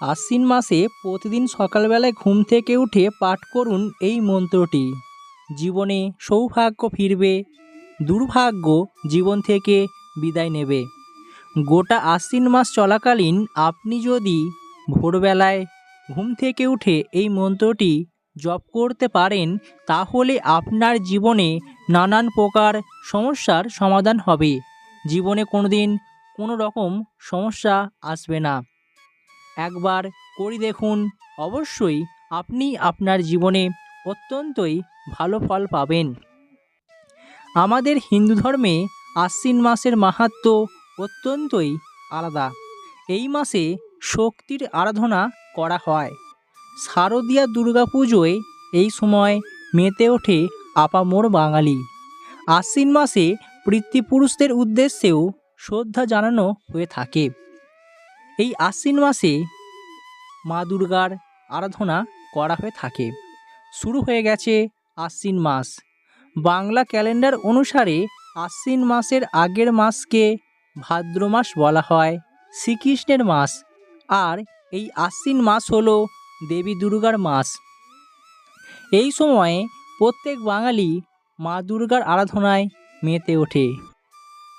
আশ্বিন মাসে প্রতিদিন সকালবেলায় ঘুম থেকে উঠে পাঠ করুন এই মন্ত্রটি। জীবনে সৌভাগ্য ফিরবে, দুর্ভাগ্য জীবন থেকে বিদায় নেবে। গোটা আশ্বিন মাস চলাকালীন আপনি যদি ভোরবেলায় ঘুম থেকে উঠে এই মন্ত্রটি জপ করতে পারেন, তাহলে আপনার জীবনে নানান প্রকার সমস্যার সমাধান হবে। জীবনে কোনোদিন কোনো রকম সমস্যা আসবে না। একবার করে দেখুন, অবশ্যই আপনি আপনার জীবনে অত্যন্তই ভালো ফল পাবেন। আমাদের হিন্দু ধর্মে আশ্বিন মাসের মাহাত্ম্য অত্যন্তই আলাদা। এই মাসে শক্তির আরাধনা করা হয়। শারদীয়া দুর্গাপুজোয় এই সময় মেতে ওঠে আপামোর বাঙালি। আশ্বিন মাসে পিতৃপুরুষদের উদ্দেশ্যেও শ্রদ্ধা জানানো হয়ে থাকে। এই আশ্বিন মাসে মা দুর্গার আরাধনা করা হয়ে থাকে। শুরু হয়ে গেছে আশ্বিন মাস। বাংলা ক্যালেন্ডার অনুসারে আশ্বিন মাসের আগের মাসকে ভাদ্র মাস বলা হয়, শ্রীকৃষ্ণের মাস। আর এই আশ্বিন মাস হলো দেবী দুর্গার মাস। এই সময়ে প্রত্যেক বাঙালি মা দুর্গার আরাধনায় মেতে ওঠে।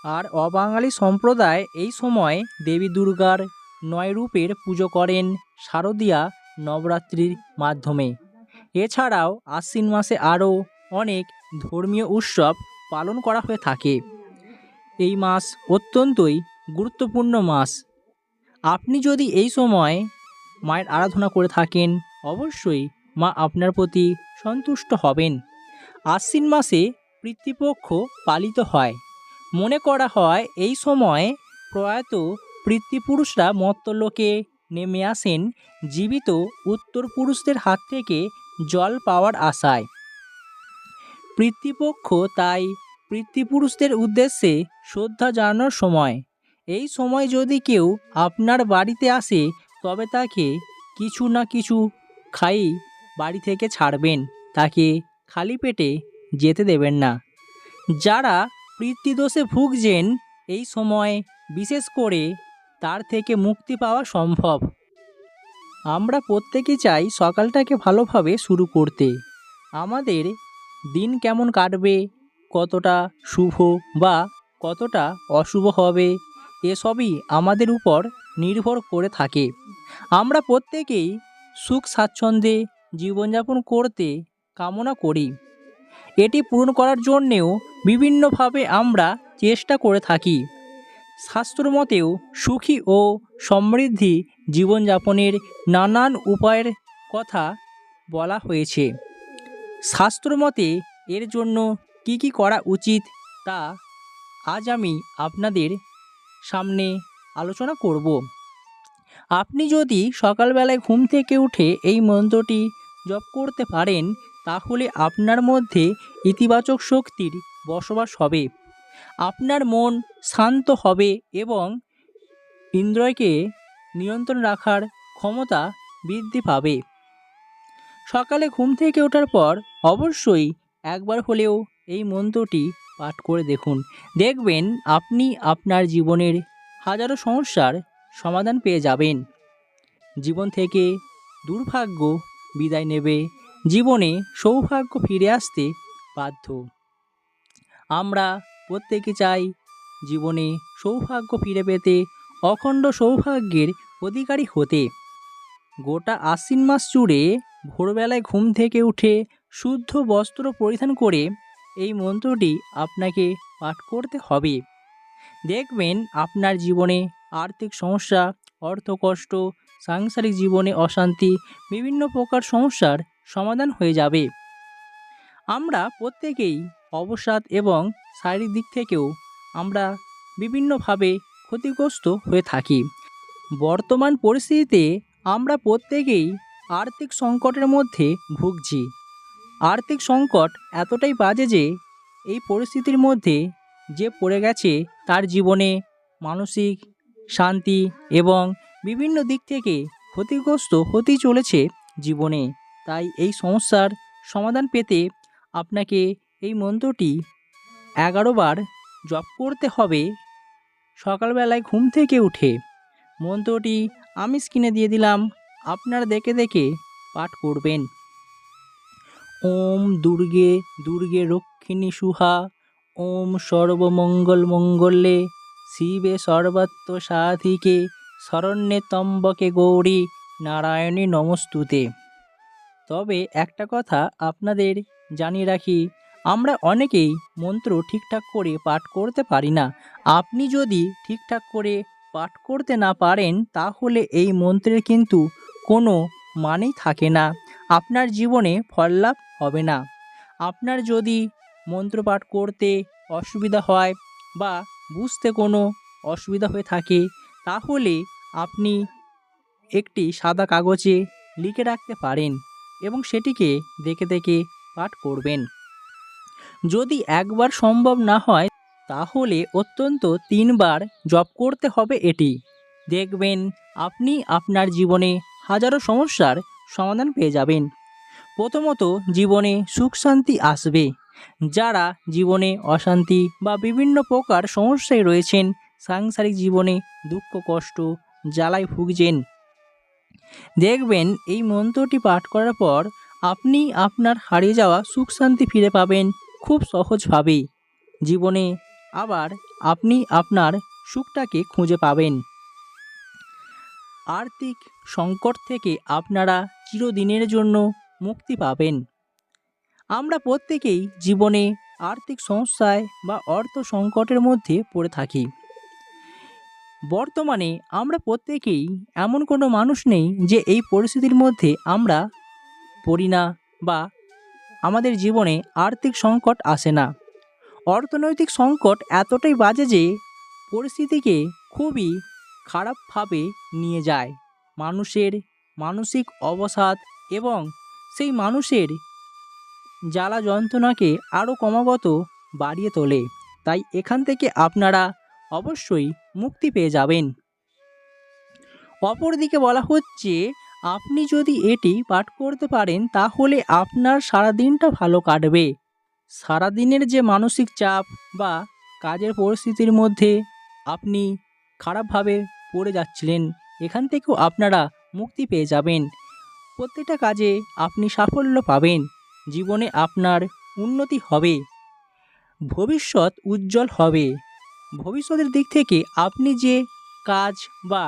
আর অবাঙালি সম্প্রদায় এই সময় দেবী দুর্গার নয় রূপের পুজো করেন শারদীয়া নবরাত্রির মাধ্যমে। এছাড়াও আশ্বিন মাসে আরও অনেক ধর্মীয় উৎসব পালন করা হয়ে থাকে। এই মাস অত্যন্তই গুরুত্বপূর্ণ মাস। আপনি যদি এই সময় মায়ের আরাধনা করে থাকেন, অবশ্যই মা আপনার প্রতি সন্তুষ্ট হবেন। আশ্বিন মাসে পিতৃপক্ষ পালিত হয়। মনে করা হয় এই সময় প্রয়াত পিতৃপুরুষরা মর্তলোকে নেমে আসেন, জীবিত উত্তর পুরুষদের হাত থেকে জল পাওয়ার আশায়। পিতৃপক্ষ তাই পিতৃপুরুষদের উদ্দেশ্যে শ্রদ্ধা জানানোর সময়। এই সময় যদি কেউ আপনার বাড়িতে আসে, তবে তাকে কিছু না কিছু খাই বাড়ি থেকে ছাড়বেন, তাকে খালি পেটে যেতে দেবেন না। যারা পিতৃদোষে ভুগছেন, এই সময় বিশেষ করে তার থেকে মুক্তি পাওয়া সম্ভব। আমরা প্রত্যেকে চাই সকালটাকে ভালোভাবে শুরু করতে। আমাদের দিন কেমন কাটবে, কতটা শুভ বা কতটা অশুভ হবে, এসবই আমাদের উপর নির্ভর করে থাকে। আমরা প্রত্যেকেই সুখ স্বাচ্ছন্দ্যে জীবনযাপন করতে কামনা করি। এটি পূরণ করার জন্যেও বিভিন্নভাবে আমরা চেষ্টা করে থাকি। শাস্ত্র মতেও সুখী ও সমৃদ্ধি জীবনযাপনের নানান উপায়ের কথা বলা হয়েছে। শাস্ত্র মতে এর জন্য কি কি করা উচিত তা আজ আমি আপনাদের সামনে আলোচনা করব। আপনি যদি সকালবেলায় ঘুম থেকে উঠে এই মন্ত্রটি জপ করতে পারেন, তাহলে আপনার মধ্যে ইতিবাচক শক্তির বসবাস হবে। আপনার মন শান্ত হবে এবং ইন্দ্রয়কে নিয়ন্ত্রণ রাখার ক্ষমতা বৃদ্ধি পাবে। সকালে ঘুম থেকে ওঠার পর অবশ্যই একবার হলেও এই মন্ত্রটি পাঠ করে দেখুন। দেখবেন আপনি আপনার জীবনের হাজারো সমস্যার সমাধান পেয়ে যাবেন। জীবন থেকে দুর্ভাগ্য বিদায় নেবে। জীবনে সৌভাগ্য ফিরে আসতে বাধ্য। আমরা প্রত্যেকে চাই। জীবনে সৌভাগ্য ফিরে পেতে, অখণ্ড সৌভাগ্যের অধিকারী হতে। গোটা আশ্বিন মাস জুড়ে ভোরবেলায় ঘুম থেকে উঠে শুদ্ধ বস্ত্র পরিধান করে এই মন্ত্রটি আপনাকে পাঠ করতে হবে। দেখবেন আপনার জীবনে আর্থিক সমস্যা, অর্থকষ্ট, সাংসারিক জীবনে অশান্তি, বিভিন্ন প্রকার সমস্যার সমাধান হয়ে যাবে। আমরা প্রত্যেকেই অবসাদ এবং শারীরিক দিক থেকেও আমরা বিভিন্নভাবে ক্ষতিগ্রস্ত হয়ে থাকি। বর্তমান পরিস্থিতিতে আমরা প্রত্যেকেই আর্থিক সংকটের মধ্যে ভুগছি। আর্থিক সংকট এতটাই বাজে যে এই পরিস্থিতির মধ্যে যে পড়ে গেছে তার জীবনে মানসিক শান্তি এবং বিভিন্ন দিক থেকে ক্ষতিগ্রস্ত হতেই চলেছে জীবনে। তাই এই সমস্যার সমাধান পেতে আপনাকে এই মন্ত্রটি এগারো বার জপ করতে হবে। সকালবেলায় ঘুম থেকে উঠে মন্ত্রটি আমি স্ক্রিনে দিয়ে দিলাম। আপনারা দেখে দেখে পাঠ করবেন। ওম দুর্গে দুর্গে রক্ষিণী সুহা, ওম সর্বমঙ্গল মঙ্গলে, শিবে সর্বত্র সাধিকে, শরণ্যে তম্বকে গৌরী, নারায়ণী নমস্তুতে। তবে একটা কথা আপনাদের জানিয়ে রাখি আমরা অনেকেই মন্ত্র ঠিকঠাক করে পাঠ করতে পারি না। আপনি যদি ঠিকঠাক করে পাঠ করতে না পারেন, তাহলে এই মন্ত্রের কিন্তু কোনো মানেই থাকে না। আপনার জীবনে ফললাভ হবে না। আপনার যদি মন্ত্র পাঠ করতে অসুবিধা হয় বা বুঝতে কোনো অসুবিধা হয়ে থাকে, তাহলে আপনি একটি সাদা কাগজে লিখে রাখতে পারেন এবং সেটিকে দেখে দেখে পাঠ করবেন। যদি একবার সম্ভব না হয়, তাহলে অত্যন্ত তিনবার জপ করতে হবে এটি। দেখবেন, আপনি আপনার জীবনে হাজারো সমস্যার সমাধান পেয়ে যাবেন। প্রথমত, জীবনে সুখ শান্তি আসবে। যারা জীবনে অশান্তি বা বিভিন্ন প্রকার সমস্যায় রয়েছেন, সাংসারিক জীবনে দুঃখ, কষ্ট, জ্বালায় ভুগছেন। দেখবেন, এই মন্ত্রটি পাঠ করার পর আপনি আপনার হারিয়ে যাওয়া সুখ শান্তি ফিরে পাবেন। খুব সহজভাবেই। জীবনে আবার আপনি আপনার সুখটাকে খুঁজে পাবেন। আর্থিক সংকট থেকে আপনারা চিরদিনের জন্য মুক্তি পাবেন। আমরা প্রত্যেকেই জীবনে আর্থিক সমস্যায় বা অর্থ সংকটের মধ্যে পড়ে থাকি। বর্তমানে আমরা প্রত্যেকেই এমন কোনো মানুষ নেই যে এই পরিস্থিতির মধ্যে আমরা পড়ি না বা আমাদের জীবনে আর্থিক সংকট আসে না। অর্থনৈতিক সংকট এতটাই বাজে যে পরিস্থিতিকে খুবই খারাপভাবে নিয়ে যায়। মানুষের মানসিক অবসাদ এবং সেই মানুষের জ্বালা যন্ত্রণাকে আরও ক্রমাগত বাড়িয়ে তোলে। তাই এখান থেকে আপনারা অবশ্যই মুক্তি পেয়ে যাবেন। অপরদিকে বলা হচ্ছে আপনি যদি এটি পাঠ করতে পারেন, তাহলে আপনার সারা দিনটা ভালো কাটবে। সারাদিনের যে মানসিক চাপ বা কাজের পরিস্থিতির মধ্যে আপনি খারাপভাবে পড়ে যাচ্ছিলেন, এখান থেকেও আপনারা মুক্তি পেয়ে যাবেন। প্রত্যেকটা কাজে আপনি সাফল্য পাবেন, জীবনে আপনার উন্নতি হবে, ভবিষ্যৎ উজ্জ্বল হবে। ভবিষ্যতের দিক থেকে আপনি যে কাজ বা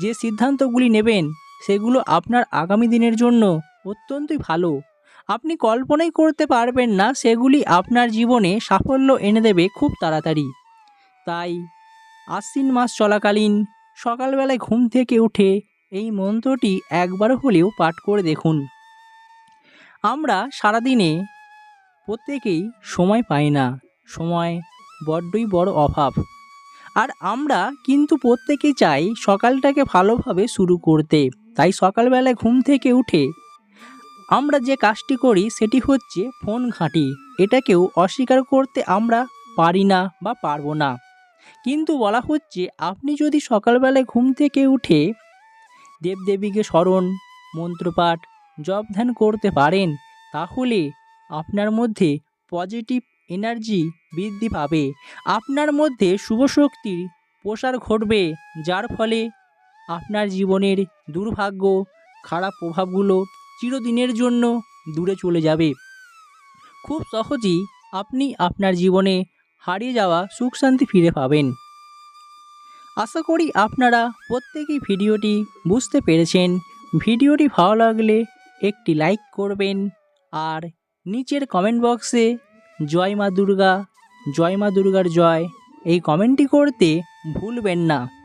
যে সিদ্ধান্তগুলি নেবেন সেগুলো আপনার আগামী দিনের জন্য অত্যন্তই ভালো। আপনি কল্পনাই করতে পারবেন না সেগুলি আপনার জীবনে সাফল্য এনে দেবে খুব তাড়াতাড়ি। তাই আশ্বিন মাস চলাকালীন সকালবেলায় ঘুম থেকে উঠে এই মন্ত্রটি একবার হলেও পাঠ করে দেখুন। আমরা সারাদিনে প্রত্যেকেই সময় পাই না, সময় বড্ডই বড় অভাব। আর আমরা কিন্তু প্রত্যেকেই চাই সকালটাকে ভালোভাবে শুরু করতে। তাই সকালবেলায় ঘুম থেকে উঠে আমরা যে কাজটি করি সেটি হচ্ছে ফোন ঘাঁটি। এটাকেও অস্বীকার করতে আমরা পারি না বা পারব না। কিন্তু বলা হচ্ছে আপনি যদি সকালবেলায় ঘুম থেকে উঠে দেবদেবীকে স্মরণ, মন্ত্রপাঠ জপ ধ্যান করতে পারেন, তাহলে আপনার মধ্যে পজিটিভ এনার্জি বৃদ্ধি পাবে। আপনার মধ্যে শুভ শক্তির প্রসার ঘটবে, যার ফলে আপনার জীবনের দুর্ভাগ্য, খারাপ প্রভাবগুলো চিরদিনের জন্য দূরে চলে যাবে। খুব সহজেই আপনি আপনার জীবনে হারিয়ে যাওয়া সুখ শান্তি ফিরে পাবেন। আশা করি আপনারা প্রত্যেকেই ভিডিওটি বুঝতে পেরেছেন। ভিডিওটি ভালো লাগলে একটি লাইক করবেন আর নিচের কমেন্ট বক্সে জয় মা দুর্গা, জয় মা দুর্গার জয় এই কমেন্টটি করতে ভুলবেন না।